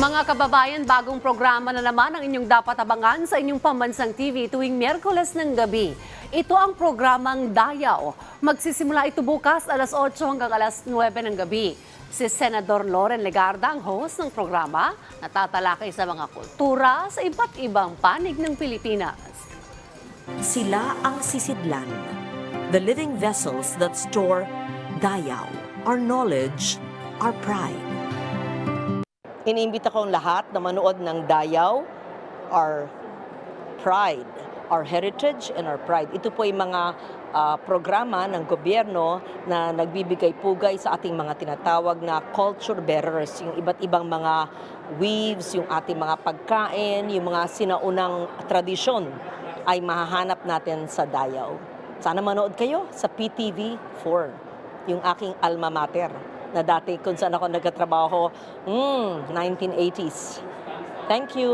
Mga kababayan, bagong programa na naman ang inyong dapat abangan sa inyong pambansang TV tuwing Miyerkules ng gabi. Ito ang programang Dayaw. Magsisimula ito bukas alas 8 hanggang alas 9 ng gabi. Si Senador Loren Legarda ang host ng programa na tatalakay sa mga kultura sa iba't ibang panig ng Pilipinas. Sila ang sisidlan, the living vessels that store dayaw, our knowledge, our pride. Iniimbita ko ang lahat na manood ng Dayaw, our pride, our heritage and our pride. Ito po ay mga ah, programa ng gobyerno na nagbibigay pugay sa ating mga tinatawag na culture bearers, yung iba't ibang mga weaves, yung ating mga pagkain, yung mga sinaunang tradisyon ay mahahanap natin sa Dayaw. Sana manood kayo sa PTV 4, yung aking alma mater na dati kung saan ako nagkatrabaho, mm, 1980s. Thank you.